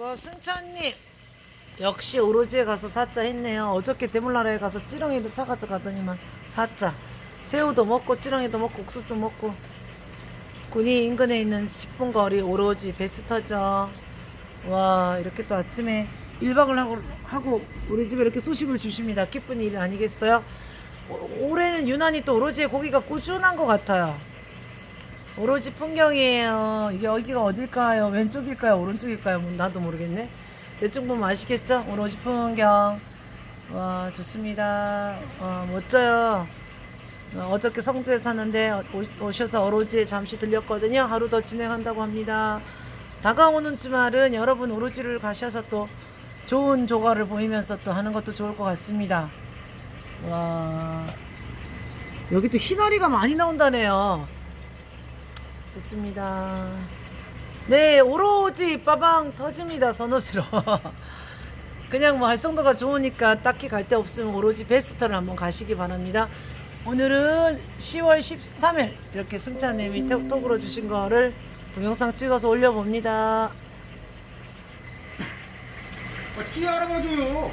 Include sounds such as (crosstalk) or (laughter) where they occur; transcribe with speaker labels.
Speaker 1: 와 승찬님. 역시 오로지에 가서 사자 했네요. 어저께 대물나라에 가서 찌렁이를 사가져 가더니만 사자. 새우도 먹고 찌렁이도 먹고 옥수수도 먹고. 군이 인근에 있는 10분 거리 오로지 베스터죠. 와 이렇게 또 아침에 1박을 하고, 하고 우리 집에 이렇게 소식을 주십니다. 기쁜 일 아니겠어요? 오- 올해는 유난히 또 오로지의 고기가 꾸준한 것 같아요 오로지 풍경이에요. 이게 여기가 어딜까요? 왼쪽일까요? 오른쪽일까요? 뭐 나도 모르겠네. 대충 보면 아시겠죠? 오로지 풍경. 와, 좋습니다. 와, 멋져요. 어, 어저께 성주에 사는데 오- 오셔서 오로지에 잠시 들렸거든요. 하루 더 진행한다고 합니다. 다가오는 주말은 여러분 오로지를 가셔서 또 좋은 조과를 보이면서 또 하는 것도 좋을 것 같습니다. 와, 여기 또 희나리가 많이 나온다네요. 좋습니다. 네, 오로지 빠방 터집니다, 선호스러. (laughs) 그냥 뭐 활성도가 좋으니까 딱히 갈 데 없으면 오로지 베스터를 한번 가시기 바랍니다. 오늘은 10월 13일 이렇게 승찬님이 톡- 톡으로 주신 거를 동영상 찍어서 올려봅니다.
Speaker 2: 아, 띠 알아봐줘요.